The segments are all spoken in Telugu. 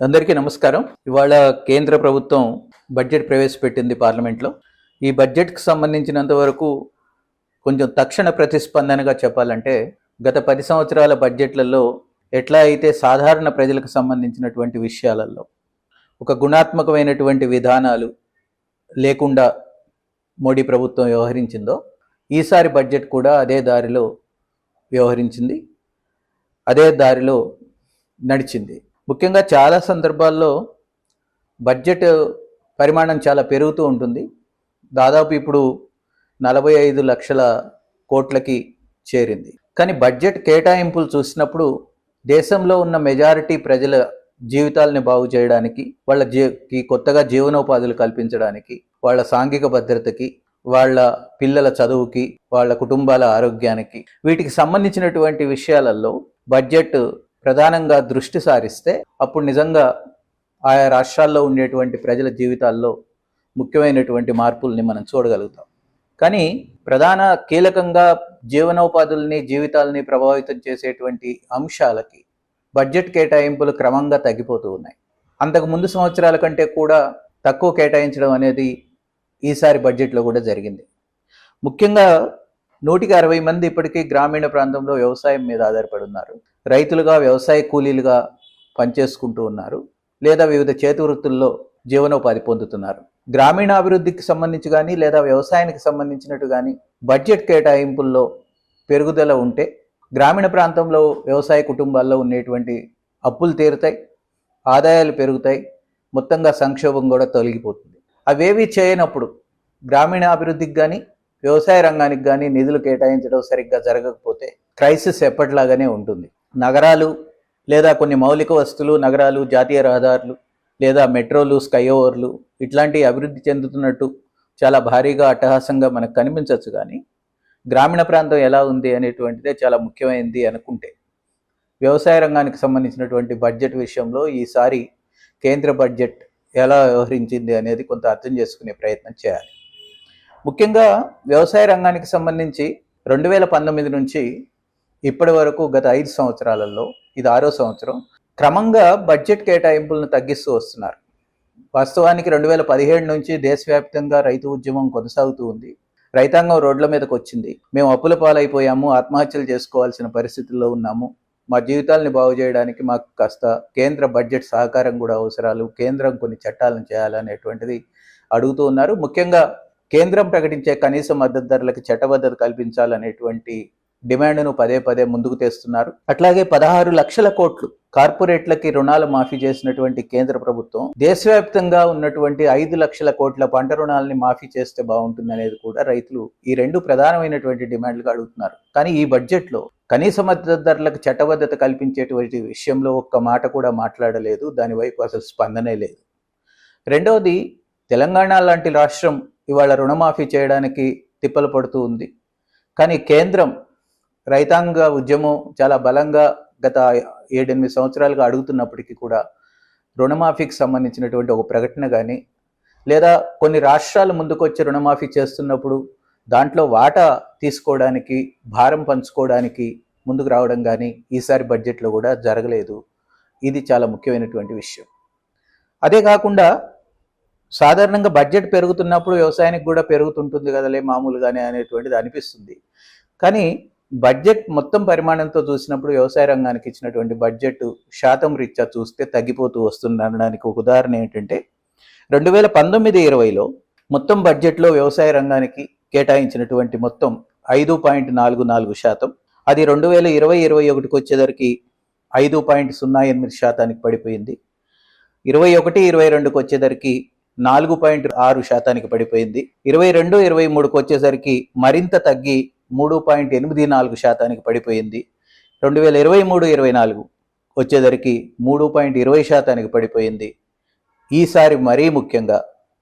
అందరికీ నమస్కారం. ఇవాళ కేంద్ర ప్రభుత్వం బడ్జెట్ ప్రవేశపెట్టింది పార్లమెంట్లో. ఈ బడ్జెట్కి సంబంధించినంత వరకు కొంచెం తక్షణ ప్రతిస్పందనగా చెప్పాలంటే గత పది సంవత్సరాల బడ్జెట్లలో ఎట్లా అయితే సాధారణ ప్రజలకు సంబంధించినటువంటి విషయాలలో ఒక గుణాత్మకమైనటువంటి విధానాలు లేకుండా మోడీ ప్రభుత్వం వ్యవహరించిందో ఈసారి బడ్జెట్ కూడా అదే దారిలో వ్యవహరించింది అదే దారిలో నడిచింది. ముఖ్యంగా చాలా సందర్భాల్లో బడ్జెట్ పరిమాణం చాలా పెరుగుతూ ఉంటుంది. దాదాపు ఇప్పుడు నలభై ఐదు లక్షల కోట్లకి చేరింది. కానీ బడ్జెట్ కేటాయింపులు చూసినప్పుడు దేశంలో ఉన్న మెజారిటీ ప్రజల జీవితాలని బాగు చేయడానికి వాళ్ళ జీ కొత్తగా జీవనోపాధులు కల్పించడానికి వాళ్ళ సాంఘిక భద్రతకి వాళ్ళ పిల్లల చదువుకి వాళ్ళ కుటుంబాల ఆరోగ్యానికి వీటికి సంబంధించినటువంటి విషయాలలో బడ్జెట్ ప్రధానంగా దృష్టి సారిస్తే అప్పుడు నిజంగా ఆయా రాష్ట్రాల్లో ఉండేటువంటి ప్రజల జీవితాల్లో ముఖ్యమైనటువంటి మార్పుల్ని మనం చూడగలుగుతాం. కానీ ప్రధాన కీలకంగా జీవనోపాధుల్ని జీవితాలని ప్రభావితం చేసేటువంటి అంశాలకి బడ్జెట్ కేటాయింపులు క్రమంగా తగ్గిపోతూ ఉన్నాయి. అంతకు ముందు సంవత్సరాల కంటే కూడా తక్కువ కేటాయించడం అనేది ఈసారి బడ్జెట్లో కూడా జరిగింది. ముఖ్యంగా నూటికి అరవై మంది ఇప్పటికీ గ్రామీణ ప్రాంతంలో వ్యవసాయం మీద ఆధారపడి ఉన్నారు. రైతులుగా వ్యవసాయ కూలీలుగా పనిచేసుకుంటూ ఉన్నారు. లేదా వివిధ చేతి వృత్తుల్లో జీవనోపాధి పొందుతున్నారు. గ్రామీణాభివృద్ధికి సంబంధించి కానీ లేదా వ్యవసాయానికి సంబంధించినట్టు కానీ బడ్జెట్ కేటాయింపుల్లో పెరుగుదల ఉంటే గ్రామీణ ప్రాంతంలో వ్యవసాయ కుటుంబాల్లో ఉండేటువంటి అప్పులు తీరుతాయి ఆదాయాలు పెరుగుతాయి మొత్తంగా సంక్షోభం కూడా తొలగిపోతుంది. అవేవి చేయనప్పుడు గ్రామీణ అభివృద్ధికి కానీ వ్యవసాయ రంగానికి కానీ నిధులు కేటాయించడం సరిగ్గా జరగకపోతే క్రైసిస్ ఎప్పటిలాగానే ఉంటుంది. నగరాలు లేదా కొన్ని మౌలిక వస్తువులు నగరాలు జాతీయ రహదారులు లేదా మెట్రోలు స్కైఓవర్లు ఇట్లాంటి అభివృద్ధి చెందుతున్నట్టు చాలా భారీగా అట్టహాసంగా మనకు కనిపించవచ్చు కానీ గ్రామీణ ప్రాంతం ఎలా ఉంది అనేటువంటిదే చాలా ముఖ్యమైనది అనుకుంటే వ్యవసాయ రంగానికి సంబంధించినటువంటి బడ్జెట్ విషయంలో ఈసారి కేంద్ర బడ్జెట్ ఎలా వ్యవహరించింది అనేది కొంత అర్థం చేసుకునే ప్రయత్నం చేయాలి. ముఖ్యంగా వ్యవసాయ రంగానికి సంబంధించి రెండు వేల పంతొమ్మిది నుంచి ఇప్పటి వరకు గత ఐదు సంవత్సరాలలో ఇది ఆరో సంవత్సరం క్రమంగా బడ్జెట్ కేటాయింపులను తగ్గిస్తూ వస్తున్నారు. వాస్తవానికి రెండు వేల పదిహేడు నుంచి దేశవ్యాప్తంగా రైతు ఉద్యమం కొనసాగుతూ ఉంది. రైతాంగం రోడ్ల మీదకి వచ్చింది. మేము అప్పుల పాలైపోయాము ఆత్మహత్యలు చేసుకోవాల్సిన పరిస్థితుల్లో ఉన్నాము. మా జీవితాలని బాగు చేయడానికి మాకు కాస్త కేంద్ర బడ్జెట్ సహకారం కూడా అవసరాలు కేంద్రం కొన్ని చట్టాలను చేయాలనేటువంటిది అడుగుతూ ఉన్నారు. ముఖ్యంగా కేంద్రం ప్రకటించే కనీస మద్దతు ధరలకు చట్టబద్ధత కల్పించాలనేటువంటి డిమాండ్ను పదే పదే ముందుకు తెస్తున్నారు. అట్లాగే పదహారు లక్షల కోట్లు కార్పొరేట్లకి రుణాలు మాఫీ చేసినటువంటి కేంద్ర ప్రభుత్వం దేశవ్యాప్తంగా ఉన్నటువంటి ఐదు లక్షల కోట్ల పంట రుణాలని మాఫీ చేస్తే బాగుంటుంది అనేది కూడా రైతులు ఈ రెండు ప్రధానమైనటువంటి డిమాండ్లుగా అడుగుతున్నారు. కానీ ఈ బడ్జెట్లో కనీస మద్దతు ధరలకు చట్టబద్ధత కల్పించేటువంటి విషయంలో ఒక్క మాట కూడా మాట్లాడలేదు. దాని వైపు అసలు స్పందనే లేదు. రెండవది తెలంగాణ లాంటి రాష్ట్రం ఇవాళ రుణమాఫీ చేయడానికి తిప్పలు పడుతూ ఉంది. కానీ కేంద్రం రైతాంగ ఉద్యమం చాలా బలంగా గత ఏడెనిమిది సంవత్సరాలుగా అడుగుతున్నప్పటికీ కూడా రుణమాఫీకి సంబంధించినటువంటి ఒక ప్రకటన కానీ లేదా కొన్ని రాష్ట్రాలు ముందుకొచ్చి రుణమాఫీ చేస్తున్నప్పుడు దాంట్లో వాటా తీసుకోవడానికి భారం పంచుకోవడానికి ముందుకు రావడం కానీ ఈసారి బడ్జెట్లో కూడా జరగలేదు. ఇది చాలా ముఖ్యమైనటువంటి విషయం. అదే కాకుండా సాధారణంగా బడ్జెట్ పెరుగుతున్నప్పుడు వ్యవసాయానికి కూడా పెరుగుతుంటుంది కదలే మామూలుగానే అనేటువంటిది అనిపిస్తుంది. కానీ బడ్జెట్ మొత్తం పరిమాణంతో చూసినప్పుడు వ్యవసాయ రంగానికి ఇచ్చినటువంటి బడ్జెట్ శాతం రీత్యా చూస్తే తగ్గిపోతూ వస్తుందనడానికి ఒక ఉదాహరణ ఏంటంటే రెండు వేల పంతొమ్మిది ఇరవైలో మొత్తం బడ్జెట్లో వ్యవసాయ రంగానికి కేటాయించినటువంటి మొత్తం ఐదు పాయింట్ నాలుగు నాలుగు శాతం. అది రెండు వేల ఇరవై ఇరవై ఒకటికి వచ్చేసరికి ఐదు పాయింట్ సున్నా ఎనిమిది శాతానికి పడిపోయింది. ఇరవై ఒకటి ఇరవై రెండుకి వచ్చేసరికి నాలుగు పాయింట్ ఆరు శాతానికి పడిపోయింది. ఇరవై రెండు ఇరవై మూడుకి వచ్చేసరికి మరింత తగ్గి మూడు పాయింట్ ఎనిమిది నాలుగు శాతానికి పడిపోయింది. రెండు వేల ఇరవై మూడు ఇరవై నాలుగు వచ్చేసరికి మూడు పాయింట్ ఇరవై శాతానికి పడిపోయింది. ఈసారి మరీ ముఖ్యంగా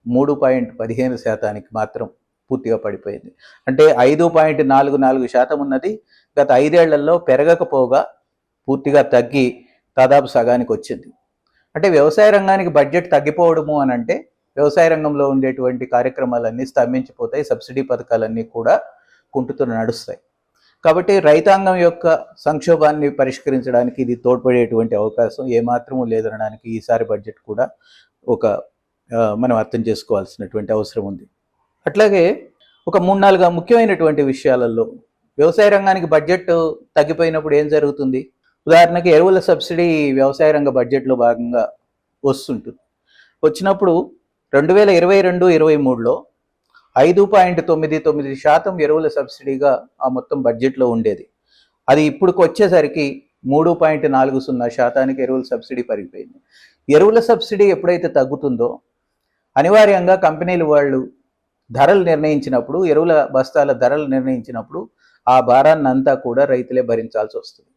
మూడు పాయింట్ పదిహేను శాతానికి మాత్రం పూర్తిగా పడిపోయింది. అంటే ఐదు పాయింట్ నాలుగు నాలుగు శాతం ఉన్నది. గత ఐదేళ్ళలో పెరగకపోగా పూర్తిగా తగ్గి దాదాపు సగానికి వచ్చింది. అంటే వ్యవసాయ రంగానికి బడ్జెట్ తగ్గిపోవడము అని అంటే వ్యవసాయ రంగంలో ఉండేటువంటి కార్యక్రమాలన్నీ స్తంభించిపోతాయి. సబ్సిడీ పథకాలన్నీ కూడా కుంటుతో నడుస్తాయి. కాబట్టి రైతాంగం యొక్క సంక్షోభాన్ని పరిష్కరించడానికి ఇది తోడ్పడేటువంటి అవకాశం ఏమాత్రము లేదనడానికి ఈసారి బడ్జెట్ కూడా ఒక మనం అర్థం చేసుకోవాల్సినటువంటి అవసరం ఉంది. అట్లాగే ఒక మూడు నాలుగు ముఖ్యమైనటువంటి విషయాలలో వ్యవసాయ రంగానికి బడ్జెట్ తగ్గిపోయినప్పుడు ఏం జరుగుతుంది? ఉదాహరణకి ఎరువుల సబ్సిడీ వ్యవసాయ రంగ బడ్జెట్లో భాగంగా వస్తుంటుంది. వచ్చినప్పుడు రెండు వేల ఇరవై రెండు ఇరవై మూడులో ఐదు పాయింట్ తొమ్మిది తొమ్మిది శాతం ఎరువుల సబ్సిడీగా ఆ మొత్తం బడ్జెట్లో ఉండేది. అది ఇప్పుడు వచ్చేసరికి మూడు పాయింట్ నాలుగు సున్నా శాతానికి ఎరువుల సబ్సిడీ పెరిగిపోయింది. ఎరువుల సబ్సిడీ ఎప్పుడైతే తగ్గుతుందో అనివార్యంగా కంపెనీలు వాళ్ళు ధరలు నిర్ణయించినప్పుడు ఎరువుల బస్తాల ధరలు నిర్ణయించినప్పుడు ఆ భారాన్ని అంతా కూడా రైతులే భరించాల్సి వస్తుంది.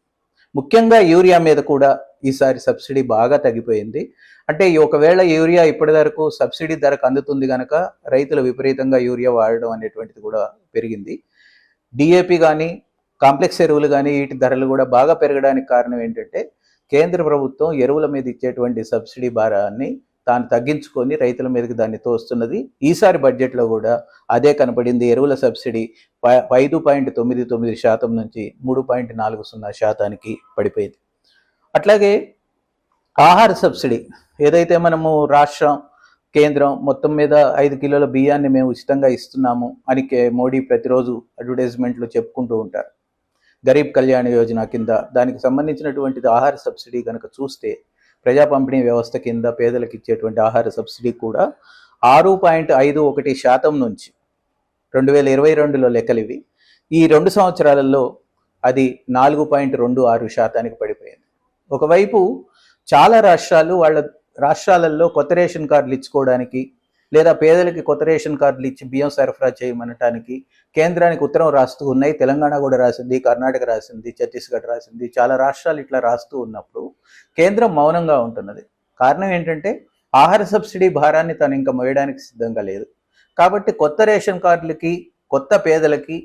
ముఖ్యంగా యూరియా మీద కూడా ఈసారి సబ్సిడీ బాగా తగ్గిపోయింది. అంటే ఒకవేళ యూరియా ఇప్పటివరకు సబ్సిడీ ధరకు అందుతుంది కనుక రైతులు విపరీతంగా యూరియా వాడడం అనేటువంటిది కూడా పెరిగింది. డిఏపి కానీ కాంప్లెక్స్ ఎరువులు కానీ వీటి ధరలు కూడా బాగా పెరగడానికి కారణం ఏంటంటే కేంద్ర ప్రభుత్వం ఎరువుల మీద ఇచ్చేటువంటి సబ్సిడీ భారాన్ని తాను తగ్గించుకొని రైతుల మీదకి దాన్ని తోస్తున్నది. ఈసారి బడ్జెట్లో కూడా అదే కనపడింది. ఎరువుల సబ్సిడీ ఐదు పాయింట్ తొమ్మిది తొమ్మిది శాతం నుంచి మూడు పాయింట్ నాలుగు సున్నా శాతానికి పడిపోయింది. అట్లాగే ఆహార సబ్సిడీ ఏదైతే మనము రాష్ట్రం కేంద్రం మొత్తం మీద ఐదు కిలోల బియ్యాన్ని మేము ఉచితంగా ఇస్తున్నాము అని కే- మోడీ ప్రతిరోజు అడ్వర్టైజ్మెంట్లో చెప్పుకుంటూ ఉంటారు. గరీబ్ కళ్యాణ యోజన కింద దానికి సంబంధించినటువంటిది ఆహార సబ్సిడీ కనుక చూస్తే ప్రజా పంపిణీ వ్యవస్థ కింద పేదలకు ఇచ్చేటువంటి ఆహార సబ్సిడీ కూడా ఆరు పాయింట్ ఐదు ఒకటి శాతం నుంచి రెండు వేల ఇరవై రెండులో లెక్కలు ఇవి ఈ రెండు సంవత్సరాలలో అది నాలుగు పాయింట్ రెండు ఆరు శాతానికి పడిపోయింది. ఒకవైపు చాలా రాష్ట్రాలు వాళ్ళ రాష్ట్రాలలో కొత్త రేషన్ కార్డులు ఇచ్చుకోవడానికి లేదా పేదలకి కొత్త రేషన్ కార్డులు ఇచ్చి బియ్యం సరఫరా చేయమనటానికి కేంద్రానికి ఉత్తరం రాస్తూ ఉన్నాయి. తెలంగాణ కూడా రాసింది కర్ణాటక రాసింది ఛత్తీస్గఢ్ రాసింది. చాలా రాష్ట్రాలు ఇట్లా రాస్తూ ఉన్నప్పుడు కేంద్రం మౌనంగా ఉంటున్నది. కారణం ఏంటంటే ఆహార సబ్సిడీ భారాన్ని తను ఇంకా మోయడానికి సిద్ధంగా లేదు. కాబట్టి కొత్త రేషన్ కార్డులకి కొత్త పేదలకి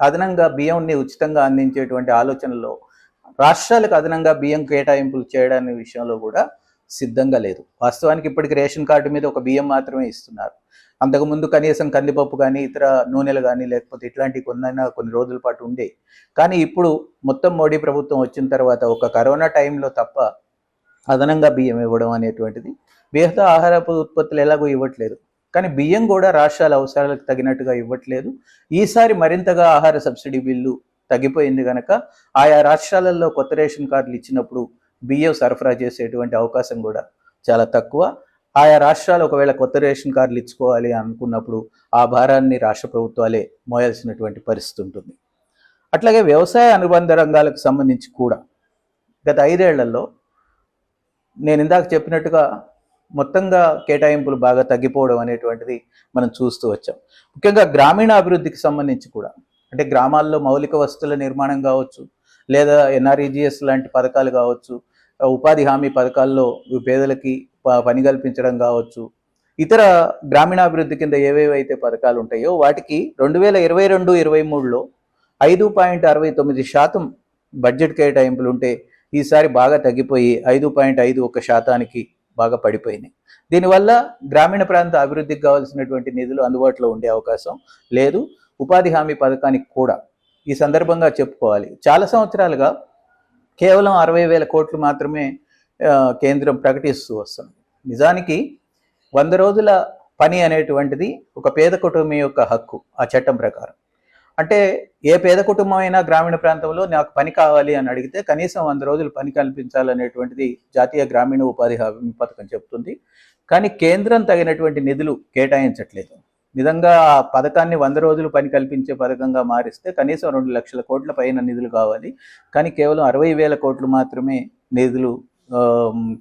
అదనంగా బియ్యంని ఉచితంగా అందించేటువంటి ఆలోచనలో రాష్ట్రాలకు అదనంగా బియ్యం కేటాయింపులు చేయడానికి విషయంలో కూడా సిద్ధంగా లేదు. వాస్తవానికి ఇప్పటికి రేషన్ కార్డు మీద ఒక బియ్యం మాత్రమే ఇస్తున్నారు. అంతకుముందు కనీసం కందిపప్పు కానీ ఇతర నూనెలు కానీ లేకపోతే ఇట్లాంటి కొన్నైనా కొన్ని రోజుల పాటు ఉండే. కానీ ఇప్పుడు మొత్తం మోడీ ప్రభుత్వం వచ్చిన తర్వాత ఒక కరోనా టైంలో తప్ప అదనంగా బియ్యం ఇవ్వడం అనేటువంటిది మిగతా ఆహార ఉత్పత్తులు ఎలాగో ఇవ్వట్లేదు. కానీ బియ్యం కూడా రాష్ట్రాల అవసరాలకు తగినట్టుగా ఇవ్వట్లేదు. ఈసారి మరింతగా ఆహార సబ్సిడీ బిల్లు తగ్గిపోయింది కనుక ఆయా రాష్ట్రాలలో కొత్త రేషన్ కార్డులు ఇచ్చినప్పుడు బియ్యం సరఫరా చేసేటువంటి అవకాశం కూడా చాలా తక్కువ. ఆయా రాష్ట్రాలు ఒకవేళ కొత్త రేషన్ కార్డులు ఇచ్చుకోవాలి అనుకున్నప్పుడు ఆ భారాన్ని రాష్ట్ర ప్రభుత్వాలే మోయాల్సినటువంటి పరిస్థితి ఉంటుంది. అట్లాగే వ్యవసాయ అనుబంధ రంగాలకు సంబంధించి కూడా గత ఐదేళ్ళలో నేను ఇందాక చెప్పినట్టుగా మొత్తంగా కేటాయింపులు బాగా తగ్గిపోవడం అనేటువంటిది మనం చూస్తూ వచ్చాం. ముఖ్యంగా గ్రామీణ అభివృద్ధికి సంబంధించి కూడా అంటే గ్రామాల్లో మౌలిక వసతుల నిర్మాణం కావచ్చు లేదా ఎన్ఆర్ఈజిఎస్ లాంటి పథకాలు కావచ్చు ఉపాధి హామీ పథకాల్లో పేదలకి ప- పని కల్పించడం కావచ్చు. ఇతర గ్రామీణాభివృద్ధి కింద ఏవేవైతే పథకాలు ఉంటాయో వాటికి రెండు వేల ఇరవై రెండు ఇరవై మూడులో ఐదు పాయింట్ అరవై తొమ్మిది శాతం బడ్జెట్ కేటాయింపులు ఉంటే ఈసారి బాగా తగ్గిపోయి ఐదు పాయింట్ ఐదు ఒక శాతానికి బాగా పడిపోయినాయి. దీనివల్ల గ్రామీణ ప్రాంత అభివృద్ధికి కావాల్సినటువంటి నిధులు అందుబాటులో ఉండే అవకాశం లేదు. ఉపాధి హామీ పథకానికి కూడా ఈ సందర్భంగా చెప్పుకోవాలి. చాలా సంవత్సరాలుగా కేవలం అరవై వేల కోట్లు మాత్రమే కేంద్రం ప్రకటిస్తూ వస్తుంది. నిజానికి వంద రోజుల పని అనేటువంటిది ఒక పేద కుటుంబం యొక్క హక్కు ఆ చట్టం ప్రకారం. అంటే ఏ పేద కుటుంబం అయినా గ్రామీణ ప్రాంతంలో నాకు పని కావాలి అని అడిగితే కనీసం వంద రోజులు పని కల్పించాలనేటువంటిది జాతీయ గ్రామీణ ఉపాధి హామీ పథకం చెప్తుంది. కానీ కేంద్రం తగినటువంటి నిధులు కేటాయించట్లేదు. నిజంగా ఆ పథకాన్ని వంద రోజులు పని కల్పించే పథకంగా మారిస్తే కనీసం రెండు లక్షల కోట్ల పైన నిధులు కావాలి. కానీ కేవలం అరవై వేల కోట్లు మాత్రమే నిధులు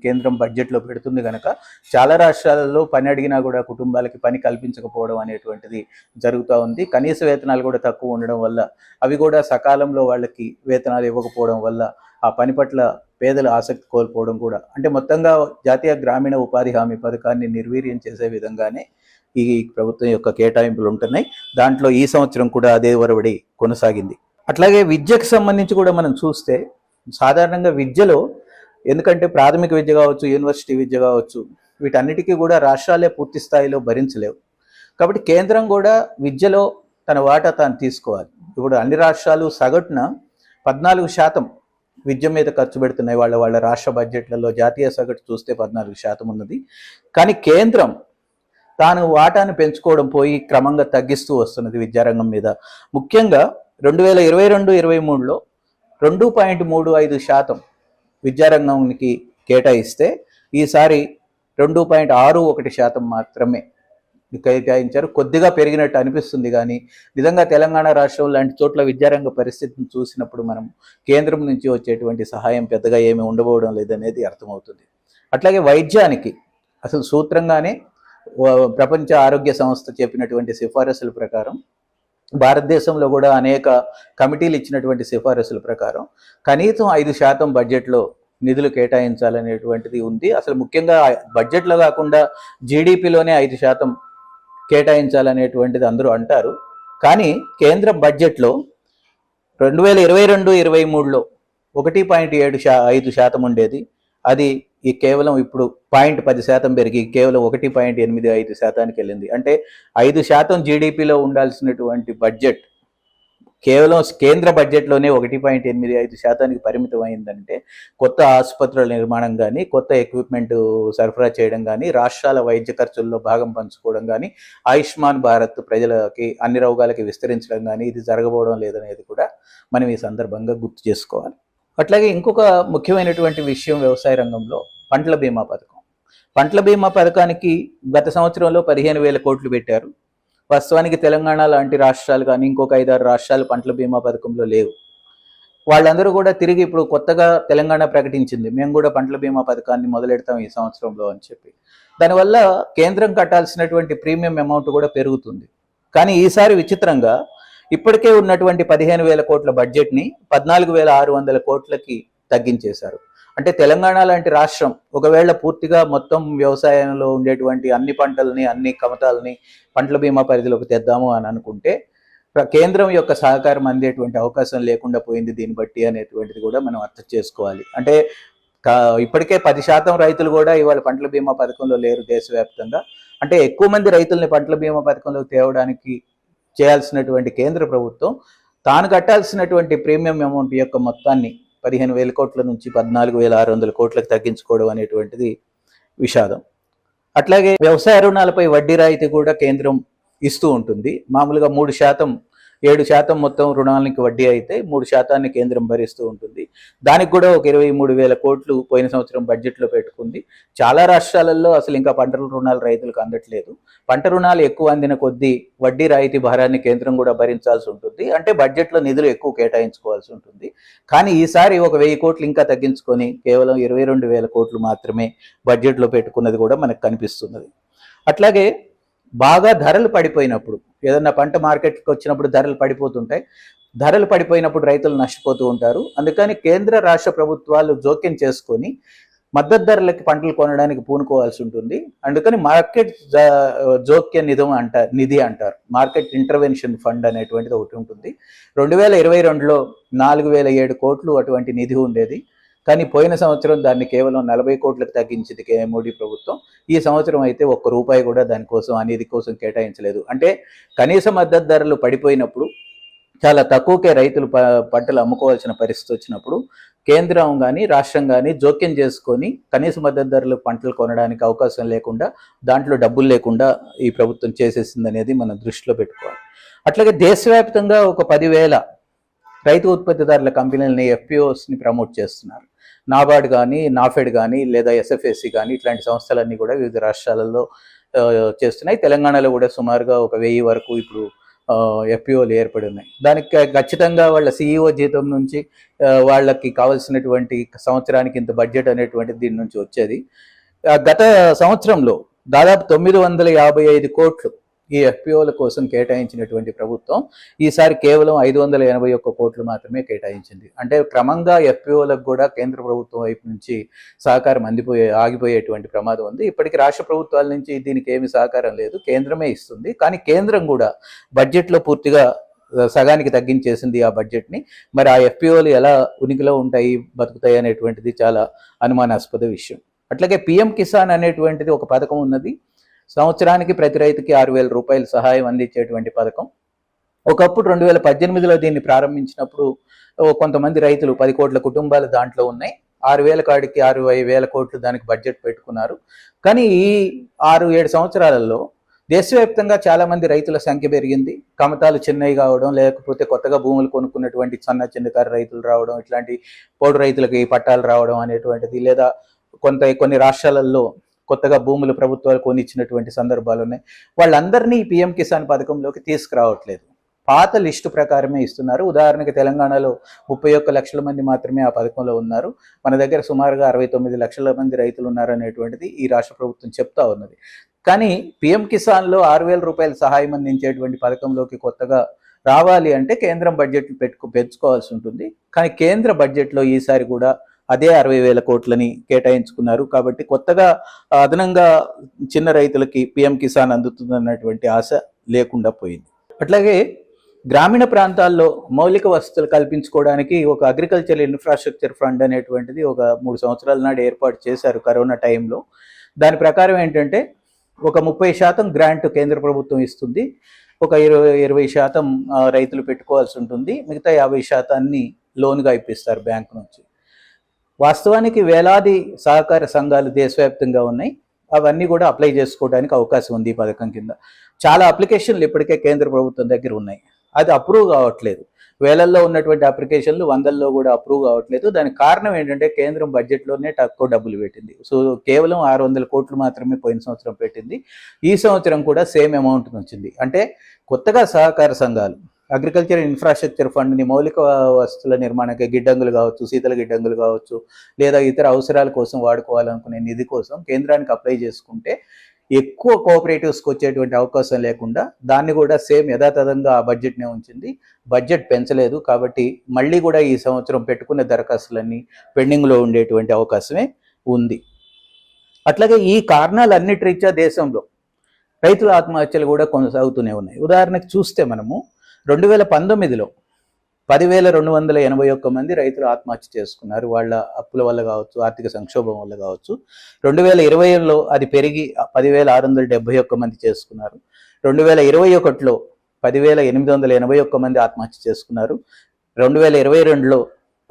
కేంద్రం బడ్జెట్లో పెడుతుంది కనుక చాలా రాష్ట్రాలలో పని అడిగినా కూడా కుటుంబాలకి పని కల్పించకపోవడం అనేటువంటిది జరుగుతూ ఉంది. కనీస వేతనాలు కూడా తక్కువ ఉండడం వల్ల అవి కూడా సకాలంలో వాళ్ళకి వేతనాలు ఇవ్వకపోవడం వల్ల ఆ పని పట్ల పేదలు ఆసక్తి కోల్పోవడం కూడా అంటే మొత్తంగా జాతీయ గ్రామీణ ఉపాధి హామీ పథకాన్ని నిర్వీర్యం చేసే విధంగానే ఈ ప్రభుత్వం యొక్క కేటాయింపులు ఉంటున్నాయి. దాంట్లో ఈ సంవత్సరం కూడా అదే ఒరవడి కొనసాగింది. అట్లాగే విద్యకు సంబంధించి కూడా మనం చూస్తే సాధారణంగా విద్యలో ఎందుకంటే ప్రాథమిక విద్య కావచ్చు యూనివర్సిటీ విద్య కావచ్చు వీటన్నిటికీ కూడా రాష్ట్రాలే పూర్తి స్థాయిలో భరించలేవు. కాబట్టి కేంద్రం కూడా విద్యలో తన వాటా తాను తీసుకోవాలి. ఇప్పుడు అన్ని రాష్ట్రాలు సగటున పద్నాలుగు శాతం విద్య మీద ఖర్చు పెడుతున్నాయి. వాళ్ళ వాళ్ళ రాష్ట్ర బడ్జెట్లలో జాతీయ సగటు చూస్తే పద్నాలుగు శాతం ఉన్నది. కానీ కేంద్రం తాను వాటాను పెంచుకోవడం పోయి క్రమంగా తగ్గిస్తూ వస్తున్నది విద్యారంగం మీద. ముఖ్యంగా రెండు వేల ఇరవై రెండు ఇరవై మూడులో రెండు పాయింట్ మూడు ఐదు శాతం విద్యారంగానికి కేటాయిస్తే ఈసారి రెండు పాయింట్ ఆరు ఒకటి శాతం మాత్రమే కేటాయించారు. కొద్దిగా పెరిగినట్టు అనిపిస్తుంది కానీ నిజంగా తెలంగాణ రాష్ట్రం లాంటి చోట్ల విద్యారంగ పరిస్థితిని చూసినప్పుడు మనం కేంద్రం నుంచి వచ్చేటువంటి సహాయం పెద్దగా ఏమి ఉండబోవడం లేదనేది అర్థమవుతుంది. అట్లాగే వైద్యానికి అసలు సూత్రంగానే ప్రపంచ ఆరోగ్య సంస్థ చెప్పినటువంటి సిఫారసుల ప్రకారం భారతదేశంలో కూడా అనేక కమిటీలు ఇచ్చినటువంటి సిఫారసుల ప్రకారం కనీసం ఐదు శాతం బడ్జెట్లో నిధులు కేటాయించాలనేటువంటిది ఉంది. అసలు ముఖ్యంగా బడ్జెట్లో కాకుండా జీడిపిలోనే ఐదు శాతం కేటాయించాలనేటువంటిది అందరూ అంటారు. కానీ కేంద్ర బడ్జెట్లో రెండు వేల ఇరవై రెండు ఇరవై మూడులో ఒకటి పాయింట్ ఏడు శా ఐదు శాతం ఉండేది. అది ఈ కేవలం ఇప్పుడు పాయింట్ పది శాతం పెరిగి కేవలం ఒకటి పాయింట్ ఎనిమిది ఐదు శాతానికి వెళ్ళింది. అంటే ఐదు శాతం జీడిపిలో ఉండాల్సినటువంటి బడ్జెట్ కేవలం కేంద్ర బడ్జెట్లోనే ఒకటి పాయింట్ ఎనిమిది ఐదు శాతానికి పరిమితం అయిందంటే కొత్త ఆసుపత్రుల నిర్మాణం కానీ కొత్త ఎక్విప్మెంట్ సరఫరా చేయడం కానీ రాష్ట్రాల వైద్య ఖర్చుల్లో భాగం పంచుకోవడం కానీ ఆయుష్మాన్ భారత్ ప్రజలకి అన్ని రోగాలకి విస్తరించడం కానీ ఇది జరగబోవడం లేదనేది కూడా మనం ఈ సందర్భంగా గుర్తు చేసుకోవాలి. అట్లాగే ఇంకొక ముఖ్యమైనటువంటి విషయం వ్యవసాయ రంగంలో పంటల బీమా పథకం. పంటల బీమా పథకానికి గత సంవత్సరంలో పదిహేను వేల కోట్లు పెట్టారు. వాస్తవానికి తెలంగాణ లాంటి రాష్ట్రాలు కానీ ఇంకొక ఐదారు రాష్ట్రాలు పంటల బీమా పథకంలో లేవు. వాళ్ళందరూ కూడా తిరిగి ఇప్పుడు కొత్తగా తెలంగాణ ప్రకటించింది. మేము కూడా పంటల బీమా పథకాన్ని మొదలెడతాం ఈ సంవత్సరంలో అని చెప్పి. దానివల్ల కేంద్రం కట్టాల్సినటువంటి ప్రీమియం అమౌంట్ కూడా పెరుగుతుంది. కానీ ఈసారి విచిత్రంగా ఇప్పటికే ఉన్నటువంటి పదిహేను వేల కోట్ల బడ్జెట్ని పద్నాలుగు వేల ఆరు వందల కోట్లకి తగ్గించేశారు. అంటే తెలంగాణ లాంటి రాష్ట్రం ఒకవేళ పూర్తిగా మొత్తం వ్యవసాయంలో ఉండేటువంటి అన్ని పంటలని అన్ని కమతాలని పంటల బీమా పరిధిలోకి తెద్దాము అని అనుకుంటే కేంద్రం యొక్క సహకారం అందేటువంటి అవకాశం లేకుండా పోయింది దీన్ని బట్టి అనేటువంటిది కూడా మనం అర్థం చేసుకోవాలి. అంటే ఇప్పటికే పది శాతం రైతులు కూడా ఇవాళ పంటల బీమా పథకంలో లేరు దేశవ్యాప్తంగా. అంటే ఎక్కువ మంది రైతుల్ని పంటల బీమా పథకంలోకి తేవడానికి చేయాల్సినటువంటి కేంద్ర ప్రభుత్వం తాను కట్టాల్సినటువంటి ప్రీమియం అమౌంట్ యొక్క మొత్తాన్ని పదిహేను వేల కోట్ల నుంచి పద్నాలుగు వేల ఆరు వందల కోట్లకు తగ్గించుకోవడం అనేటువంటిది విషాదం. అట్లాగే వ్యవసాయ రుణాలపై వడ్డీ రాయితీ కూడా కేంద్రం ఇస్తూ ఉంటుంది. మామూలుగా మూడు శాతం ఏడు శాతం మొత్తం రుణాలకి వడ్డీ అయితే మూడు శాతాన్ని కేంద్రం భరిస్తూ ఉంటుంది. దానికి కూడా ఒక ఇరవై మూడు వేల కోట్లు పోయిన సంవత్సరం బడ్జెట్లో పెట్టుకుంది. చాలా రాష్ట్రాలలో అసలు ఇంకా పంట రుణాలు రైతులకు అందట్లేదు. పంట రుణాలు ఎక్కువ అందిన కొద్దీ వడ్డీ రాయితీ భారాన్ని కేంద్రం కూడా భరించాల్సి ఉంటుంది. అంటే బడ్జెట్లో నిధులు ఎక్కువ కేటాయించుకోవాల్సి ఉంటుంది. కానీ ఈసారి ఒక వెయ్యి కోట్లు ఇంకా తగ్గించుకొని కేవలం ఇరవై రెండు వేల కోట్లు మాత్రమే బడ్జెట్లో పెట్టుకున్నది కూడా మనకు కనిపిస్తున్నది. అట్లాగే బాగా ధరలు పడిపోయినప్పుడు ఏదన్నా పంట మార్కెట్కి వచ్చినప్పుడు ధరలు పడిపోతుంటాయి. ధరలు పడిపోయినప్పుడు రైతులు నష్టపోతూ ఉంటారు. అందుకని కేంద్ర రాష్ట్ర ప్రభుత్వాలు జోక్యం చేసుకొని మద్దతు ధరలకి పంటలు కొనడానికి పూనుకోవాల్సి ఉంటుంది. అందుకని మార్కెట్ జోక్య నిధం అంటారు నిధి అంటారు. మార్కెట్ ఇంటర్వెన్షన్ ఫండ్ అనేటువంటిది ఒకటి ఉంటుంది. రెండు వేల ఇరవై రెండులో నాలుగు వేల ఏడు కోట్లు అటువంటి నిధి ఉండేది. కానీ పోయిన సంవత్సరం దాన్ని కేవలం నలభై కోట్లకు తగ్గించింది కే- మోడీ ప్రభుత్వం. ఈ సంవత్సరం అయితే ఒక్క రూపాయి కూడా దానికోసం అనేది కోసం కేటాయించలేదు. అంటే కనీస మద్దతు ధరలు పడిపోయినప్పుడు చాలా తక్కువకే రైతులు ప పంటలు అమ్ముకోవాల్సిన పరిస్థితి వచ్చినప్పుడు కేంద్రం కానీ రాష్ట్రం కానీ జోక్యం చేసుకొని కనీస మద్దతు ధరలు పంటలు కొనడానికి అవకాశం లేకుండా దాంట్లో డబ్బులు లేకుండా ఈ ప్రభుత్వం చేసేసింది అనేది మనం దృష్టిలో పెట్టుకోవాలి. అట్లాగే దేశవ్యాప్తంగా ఒక పదివేల రైతు ఉత్పత్తిదారుల కంపెనీలని ఎఫ్పిఓస్ని ప్రమోట్ చేస్తున్నారు. నాబార్డ్ కానీ నాఫెడ్ కానీ లేదా ఎస్ఎఫ్ఎస్సి కానీ ఇట్లాంటి సంస్థలన్నీ కూడా వివిధ రాష్ట్రాలలో చేస్తున్నాయి. తెలంగాణలో కూడా సుమారుగా ఒక వెయ్యి వరకు ఇప్పుడు ఎఫ్పిఓలు ఏర్పడి ఉన్నాయి. దానికి ఖచ్చితంగా వాళ్ళ సిఇఓ జీతం నుంచి వాళ్ళకి కావాల్సినటువంటి సంవత్సరానికి ఇంత బడ్జెట్ అనేటువంటి దీని నుంచి వచ్చేది. గత సంవత్సరంలో దాదాపు తొమ్మిది వందల యాభై ఐదు కోట్లు ఈ ఎఫ్పిఓల కోసం కేటాయించినటువంటి ప్రభుత్వం ఈసారి కేవలం ఐదు వందల ఎనభై ఒక్క కోట్లు మాత్రమే కేటాయించింది. అంటే క్రమంగా ఎఫ్పిఓలకు కూడా కేంద్ర ప్రభుత్వం వైపు నుంచి సహకారం అందిపోయే ఆగిపోయేటువంటి ప్రమాదం ఉంది. ఇప్పటికి రాష్ట్ర ప్రభుత్వాల నుంచి దీనికి ఏమి సహకారం లేదు. కేంద్రమే ఇస్తుంది. కానీ కేంద్రం కూడా బడ్జెట్లో పూర్తిగా సగానికి తగ్గించేసింది ఆ బడ్జెట్ని. మరి ఆ ఎఫ్పిఓలు ఎలా ఉనికిలో ఉంటాయి బతుకుతాయి అనేటువంటిది చాలా అనుమానాస్పద విషయం. అట్లాగే పిఎం కిసాన్ అనేటువంటిది ఒక పథకం ఉన్నది. సంవత్సరానికి ప్రతి రైతుకి ఆరు వేల రూపాయల సహాయం అందించేటువంటి పథకం. ఒకప్పుడు రెండు వేల పద్దెనిమిదిలో దీన్ని ప్రారంభించినప్పుడు కొంతమంది రైతులు పది కోట్ల కుటుంబాలు దాంట్లో ఉన్నాయి. ఆరు వేల కాడికి ఆరు ఐదు వేల కోట్లు దానికి బడ్జెట్ పెట్టుకున్నారు. కానీ ఈ ఆరు ఏడు సంవత్సరాలలో దేశవ్యాప్తంగా చాలా మంది రైతుల సంఖ్య పెరిగింది. కమతాలు చిన్నవి కావడం లేకపోతే కొత్తగా భూములు కొనుక్కున్నటువంటి చిన్న చిన్నకారు రైతులు రావడం ఇట్లాంటి పోడు రైతులకి పట్టాలు రావడం అనేటువంటిది లేదా కొంత కొన్ని రాష్ట్రాలలో కొత్తగా భూములు ప్రభుత్వాలు కొనిచ్చినటువంటి సందర్భాలు ఉన్నాయి. వాళ్ళందరినీ పిఎం కిసాన్ పథకంలోకి తీసుకురావట్లేదు. పాత లిస్టు ప్రకారమే ఇస్తున్నారు. ఉదాహరణకి తెలంగాణలో ముప్పై ఒక్క లక్షల మంది మాత్రమే ఆ పథకంలో ఉన్నారు. మన దగ్గర సుమారుగా అరవై తొమ్మిది లక్షల మంది రైతులు ఉన్నారు అనేటువంటిది ఈ రాష్ట్ర ప్రభుత్వం చెప్తా ఉన్నది. కానీ పిఎం కిసాన్లో ఆరు వేల రూపాయల సహాయం అందించేటువంటి పథకంలోకి కొత్తగా రావాలి అంటే కేంద్రం బడ్జెట్ పెట్టుకు పెంచుకోవాల్సి ఉంటుంది. కానీ కేంద్ర బడ్జెట్లో ఈసారి కూడా అదే అరవై వేల కోట్లని కేటాయించుకున్నారు. కాబట్టి కొత్తగా అదనంగా చిన్న రైతులకి పిఎం కిసాన్ అందుతుందన్నటువంటి ఆశ లేకుండా పోయింది. అట్లాగే గ్రామీణ ప్రాంతాల్లో మౌలిక వసతులు కల్పించుకోవడానికి ఒక అగ్రికల్చర్ ఇన్ఫ్రాస్ట్రక్చర్ ఫండ్ అనేటువంటిది ఒక మూడు సంవత్సరాల నాడు ఏర్పాటు చేశారు కరోనా టైంలో. దాని ప్రకారం ఏంటంటే ఒక ముప్పై శాతం గ్రాంట్ కేంద్ర ప్రభుత్వం ఇస్తుంది. ఒక ఇరవై ఇరవై శాతం రైతులు పెట్టుకోవాల్సి ఉంటుంది. మిగతా యాభై శాతాన్ని లోన్గా ఇప్పిస్తారు బ్యాంకు నుంచి. వాస్తవానికి వేలాది సహకార సంఘాలు దేశవ్యాప్తంగా ఉన్నాయి. అవన్నీ కూడా అప్లై చేసుకోవడానికి అవకాశం ఉంది ఈ పథకం కింద. చాలా అప్లికేషన్లు ఇప్పటికే కేంద్ర ప్రభుత్వం దగ్గర ఉన్నాయి. అది అప్రూవ్ కావట్లేదు. వేలల్లో ఉన్నటువంటి అప్లికేషన్లు వందల్లో కూడా అప్రూవ్ కావట్లేదు. దానికి కారణం ఏంటంటే కేంద్రం బడ్జెట్లోనే తక్కువ డబ్బులు పెట్టింది. సో కేవలం ఆరు వందల కోట్లు మాత్రమే పోయిన సంవత్సరం పెట్టింది. ఈ సంవత్సరం కూడా సేమ్ అమౌంట్ వచ్చింది. అంటే కొత్తగా సహకార సంఘాలు అగ్రికల్చర్ ఇన్ఫ్రాస్ట్రక్చర్ ఫండ్ని మౌలిక వస్తువుల నిర్మాణానికి గిడ్డంగులు కావచ్చు శీతల గిడ్డంగులు కావచ్చు లేదా ఇతర అవసరాల కోసం వాడుకోవాలనుకునే నిధి కోసం కేంద్రానికి అప్లై చేసుకుంటే ఎక్కువ కోఆపరేటివ్స్కి వచ్చేటువంటి అవకాశం లేకుండా దాన్ని కూడా సేమ్ యథాతథంగా ఆ బడ్జెట్నే ఉంచింది. బడ్జెట్ పెంచలేదు కాబట్టి మళ్ళీ కూడా ఈ సంవత్సరం పెట్టుకునే దరఖాస్తులన్నీ పెండింగ్లో ఉండేటువంటి అవకాశమే ఉంది. అట్లాగే ఈ కారణాలన్నిటి రీత్యా దేశంలో రైతుల ఆత్మహత్యలు కూడా కొనసాగుతూనే ఉన్నాయి. ఉదాహరణకు చూస్తే మనము రెండు వేల పంతొమ్మిదిలో పదివేల రెండు వందల ఎనభై ఒక్క మంది రైతులు ఆత్మహత్య చేసుకున్నారు. వాళ్ళ అప్పుల వల్ల కావచ్చు ఆర్థిక సంక్షోభం వల్ల కావచ్చు. రెండు వేల ఇరవైలో అది పెరిగి పదివేల ఆరు వందల డెబ్బై ఒక్క మంది చేసుకున్నారు. రెండు వేల ఇరవై ఒకటిలో పదివేల ఎనిమిది వందల ఎనభై ఒక్క మంది ఆత్మహత్య చేసుకున్నారు. రెండు వేల ఇరవై రెండులో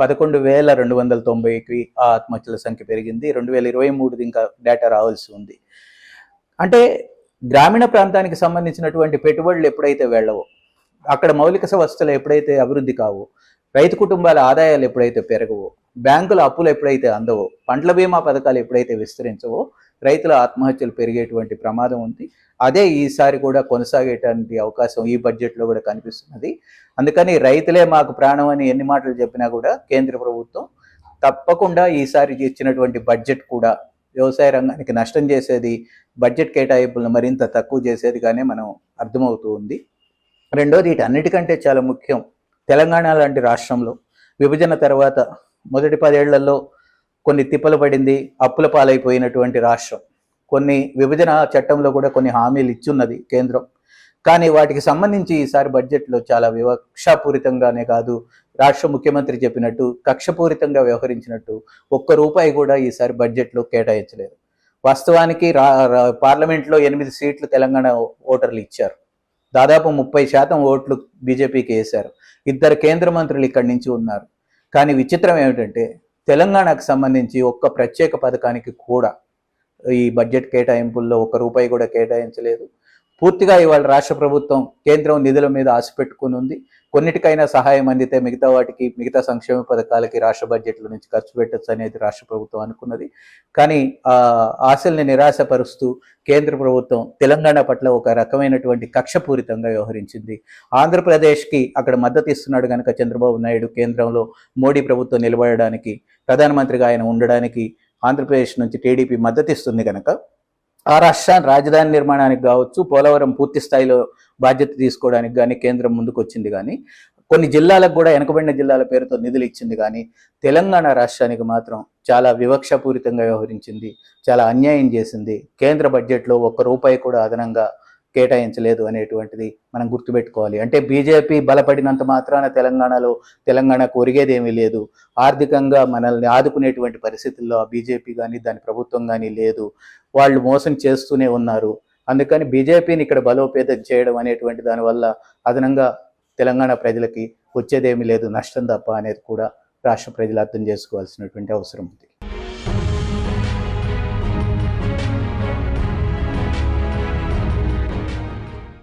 పదకొండు వేల రెండు వందల తొంభైకి ఆ ఆత్మహత్యల సంఖ్య పెరిగింది. రెండు వేల ఇరవై మూడుది ఇంకా డేటా రావాల్సి ఉంది. అంటే గ్రామీణ ప్రాంతానికి సంబంధించినటువంటి పెట్టుబడులు ఎప్పుడైతే వెళ్ళవో అక్కడ మౌలిక వసతులు ఎప్పుడైతే అభివృద్ధి కావో రైతు కుటుంబాల ఆదాయాలు ఎప్పుడైతే పెరగవో బ్యాంకుల అప్పులు ఎప్పుడైతే అందవో పంటల బీమా పథకాలు ఎప్పుడైతే విస్తరించవో రైతుల ఆత్మహత్యలు పెరిగేటువంటి ప్రమాదం ఉంది. అదే ఈసారి కూడా కొనసాగేటువంటి అవకాశం ఈ బడ్జెట్లో కూడా కనిపిస్తున్నది. అందుకని రైతులే మాకు ప్రాణం అని ఎన్ని మాటలు చెప్పినా కూడా కేంద్ర ప్రభుత్వం తప్పకుండా ఈసారి ఇచ్చినటువంటి బడ్జెట్ కూడా వ్యవసాయ రంగానికి నష్టం చేసేది బడ్జెట్ కేటాయింపులను మరింత తక్కువ చేసేదిగానే మనం అర్థమవుతూ ఉంది. రెండోది వీటన్నిటికంటే చాలా ముఖ్యం తెలంగాణ లాంటి రాష్ట్రంలో విభజన తర్వాత మొదటి పదేళ్ళలో కొన్ని తిప్పలు పడింది అప్పుల పాలైపోయినటువంటి రాష్ట్రం. కొన్ని విభజన చట్టంలో కూడా కొన్ని హామీలు ఇచ్చున్నది కేంద్రం. కానీ వాటికి సంబంధించి ఈసారి బడ్జెట్లో చాలా వివక్షాపూరితంగానే కాదు రాష్ట్ర ముఖ్యమంత్రి చెప్పినట్టు కక్షపూరితంగా వ్యవహరించినట్టు ఒక్క రూపాయి కూడా ఈసారి బడ్జెట్లో కేటాయించలేదు. వాస్తవానికి రా- పార్లమెంట్లో ఎనిమిది సీట్లు తెలంగాణ ఓటర్లు ఇచ్చారు. దాదాపు ముప్పై శాతం ఓట్లు బీజేపీకి వేశారు. ఇద్దరు కేంద్ర మంత్రులు ఇక్కడి నుంచి ఉన్నారు. కానీ విచిత్రం ఏమిటంటే తెలంగాణకు సంబంధించి ఒక్క ప్రత్యేక పథకానికి కూడా ఈ బడ్జెట్ కేటాయింపుల్లో ఒక రూపాయి కూడా కేటాయించలేదు. పూర్తిగా ఇవాళ రాష్ట్ర ప్రభుత్వం కేంద్రం నిధుల మీద ఆశ పెట్టుకుని ఉంది. కొన్నిటికైనా సహాయం అందితే మిగతా వాటికి మిగతా సంక్షేమ పథకాలకి రాష్ట్ర బడ్జెట్ల నుంచి ఖర్చు పెట్టచ్చు అనేది రాష్ట్ర ప్రభుత్వం అనుకున్నది. కానీ ఆ ఆశల్ని నిరాశపరుస్తూ కేంద్ర ప్రభుత్వం తెలంగాణ పట్ల ఒక రకమైనటువంటి కక్షపూరితంగా వ్యవహరించింది. ఆంధ్రప్రదేశ్కి అక్కడ మద్దతు ఇస్తున్నాడు కనుక చంద్రబాబు నాయుడు కేంద్రంలో మోడీ ప్రభుత్వం నిలబడడానికి ప్రధానమంత్రిగా ఆయన ఉండడానికి ఆంధ్రప్రదేశ్ నుంచి టీడీపీ మద్దతు ఇస్తుంది కనుక ఆ రాష్ట్రాన్ని రాజధాని నిర్మాణానికి కావచ్చు పోలవరం పూర్తి స్థాయిలో బాధ్యత తీసుకోవడానికి కానీ కేంద్రం ముందుకు వచ్చింది కానీ కొన్ని జిల్లాలకు కూడా వెనుకబడిన జిల్లాల పేరుతో నిధులు ఇచ్చింది కానీ తెలంగాణ రాష్ట్రానికి మాత్రం చాలా వివక్షపూరితంగా వ్యవహరించింది చాలా అన్యాయం చేసింది. కేంద్ర బడ్జెట్లో ఒక్క రూపాయి కూడా అదనంగా కేటాయించలేదు అనేటువంటిది మనం గుర్తుపెట్టుకోవాలి. అంటే బీజేపీ బలపడినంత మాత్రాన తెలంగాణలో తెలంగాణకు ఒరిగేదేమీ లేదు. ఆర్థికంగా మనల్ని ఆదుకునేటువంటి పరిస్థితుల్లో ఆ బీజేపీ కానీ దాని ప్రభుత్వం కానీ లేదు. వాళ్ళు మోసం చేస్తూనే ఉన్నారు. అందుకని బీజేపీని ఇక్కడ బలోపేతం చేయడం అనేటువంటి దానివల్ల అదనంగా తెలంగాణ ప్రజలకి వచ్చేదేమీ లేదు. నష్టం తప్ప అనేది కూడా రాష్ట్ర ప్రజలు అర్థం చేసుకోవాల్సినటువంటి అవసరం ఉంది.